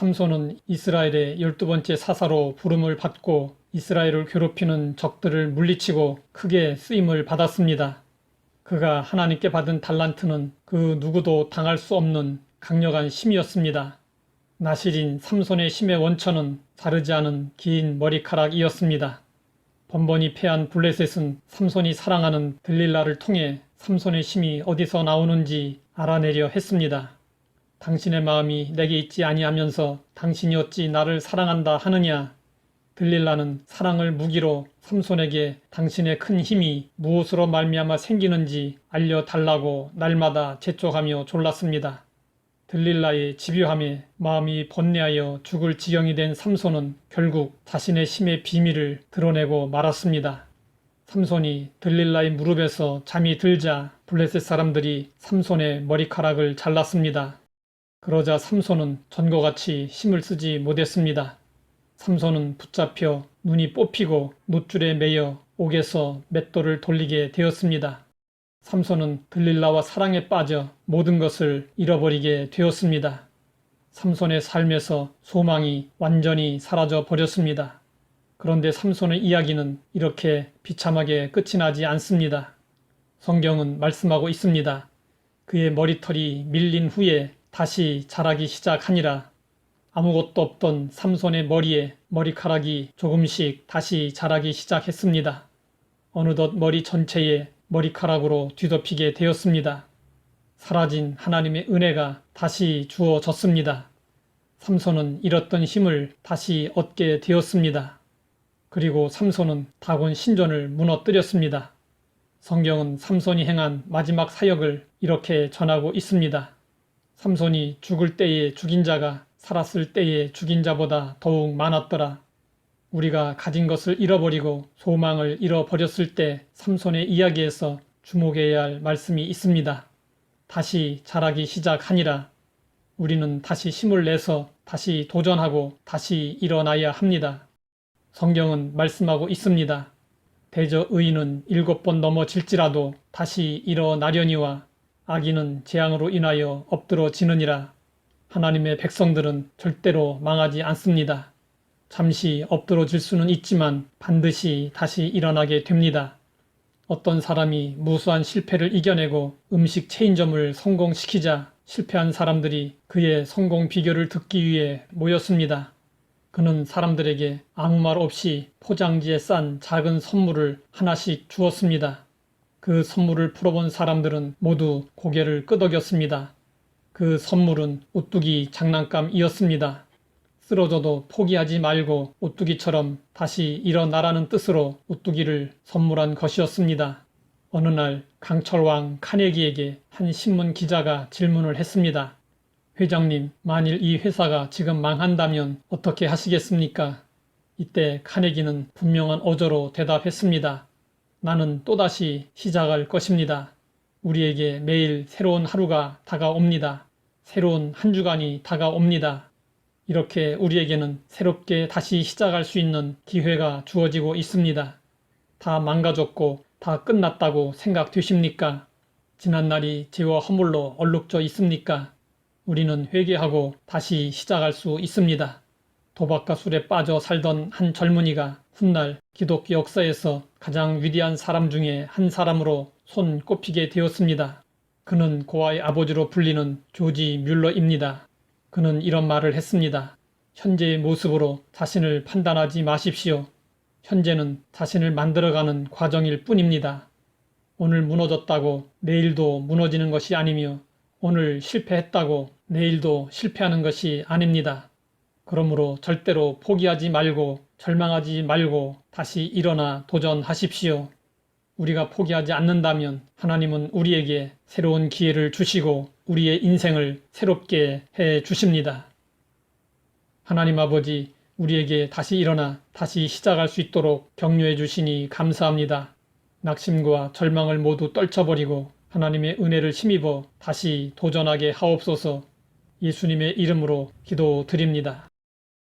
삼손은 이스라엘의 열두 번째 사사로 부름을 받고 이스라엘을 괴롭히는 적들을 물리치고 크게 쓰임을 받았습니다. 그가 하나님께 받은 달란트는 그 누구도 당할 수 없는 강력한 힘이었습니다. 나실인 삼손의 힘의 원천은 다르지 않은 긴 머리카락이었습니다. 번번이 패한 블레셋은 삼손이 사랑하는 들릴라를 통해 삼손의 힘이 어디서 나오는지 알아내려 했습니다. 당신의 마음이 내게 있지 아니하면서 당신이 어찌 나를 사랑한다 하느냐? 들릴라는 사랑을 무기로 삼손에게 당신의 큰 힘이 무엇으로 말미암아 생기는지 알려달라고 날마다 재촉하며 졸랐습니다. 들릴라의 집요함에 마음이 번뇌하여 죽을 지경이 된 삼손은 결국 자신의 힘의 비밀을 드러내고 말았습니다. 삼손이 들릴라의 무릎에서 잠이 들자 블레셋 사람들이 삼손의 머리카락을 잘랐습니다. 그러자 삼손은 전과 같이 힘을 쓰지 못했습니다. 삼손은 붙잡혀 눈이 뽑히고 노줄에 매여 옥에서 맷돌을 돌리게 되었습니다. 삼손은 들릴라와 사랑에 빠져 모든 것을 잃어버리게 되었습니다. 삼손의 삶에서 소망이 완전히 사라져 버렸습니다. 그런데 삼손의 이야기는 이렇게 비참하게 끝이 나지 않습니다. 성경은 말씀하고 있습니다. 그의 머리털이 밀린 후에 다시 자라기 시작하니라. 아무것도 없던 삼손의 머리에 머리카락이 조금씩 다시 자라기 시작했습니다. 어느덧 머리 전체에 머리카락으로 뒤덮이게 되었습니다. 사라진 하나님의 은혜가 다시 주어졌습니다. 삼손은 잃었던 힘을 다시 얻게 되었습니다. 그리고 삼손은 다곤 신전을 무너뜨렸습니다. 성경은 삼손이 행한 마지막 사역을 이렇게 전하고 있습니다. 삼손이 죽을 때에 죽인 자가 살았을 때에 죽인 자보다 더욱 많았더라. 우리가 가진 것을 잃어버리고 소망을 잃어버렸을 때 삼손의 이야기에서 주목해야 할 말씀이 있습니다. 다시 자라기 시작하니라. 우리는 다시 힘을 내서 다시 도전하고 다시 일어나야 합니다. 성경은 말씀하고 있습니다. 대저 의인은 일곱 번 넘어질지라도 다시 일어나려니와 악인은 재앙으로 인하여 엎드러지느니라. 하나님의 백성들은 절대로 망하지 않습니다. 잠시 엎드러질 수는 있지만 반드시 다시 일어나게 됩니다. 어떤 사람이 무수한 실패를 이겨내고 음식 체인점을 성공시키자 실패한 사람들이 그의 성공 비결을 듣기 위해 모였습니다. 그는 사람들에게 아무 말 없이 포장지에 싼 작은 선물을 하나씩 주었습니다. 그 선물을 풀어본 사람들은 모두 고개를 끄덕였습니다. 그 선물은 오뚜기 장난감이었습니다. 쓰러져도 포기하지 말고 오뚜기처럼 다시 일어나라는 뜻으로 오뚜기를 선물한 것이었습니다. 어느 날 강철왕 카네기에게 한 신문 기자가 질문을 했습니다. 회장님, 만일 이 회사가 지금 망한다면 어떻게 하시겠습니까? 이때 카네기는 분명한 어조로 대답했습니다. 나는 또다시 시작할 것입니다. 우리에게 매일 새로운 하루가 다가옵니다. 새로운 한 주간이 다가옵니다. 이렇게 우리에게는 새롭게 다시 시작할 수 있는 기회가 주어지고 있습니다. 다 망가졌고 다 끝났다고 생각되십니까? 지난날이 죄와 허물로 얼룩져 있습니까? 우리는 회개하고 다시 시작할 수 있습니다. 도박과 술에 빠져 살던 한 젊은이가 훗날 기독교 역사에서 가장 위대한 사람 중에 한 사람으로 손 꼽히게 되었습니다. 그는 고아의 아버지로 불리는 조지 뮬러입니다. 그는 이런 말을 했습니다. 현재의 모습으로 자신을 판단하지 마십시오. 현재는 자신을 만들어가는 과정일 뿐입니다. 오늘 무너졌다고 내일도 무너지는 것이 아니며 오늘 실패했다고 내일도 실패하는 것이 아닙니다. 그러므로 절대로 포기하지 말고 절망하지 말고 다시 일어나 도전하십시오. 우리가 포기하지 않는다면 하나님은 우리에게 새로운 기회를 주시고 우리의 인생을 새롭게 해 주십니다. 하나님 아버지, 우리에게 다시 일어나 다시 시작할 수 있도록 격려해 주시니 감사합니다. 낙심과 절망을 모두 떨쳐버리고 하나님의 은혜를 힘입어 다시 도전하게 하옵소서 예수님의 이름으로 기도 드립니다.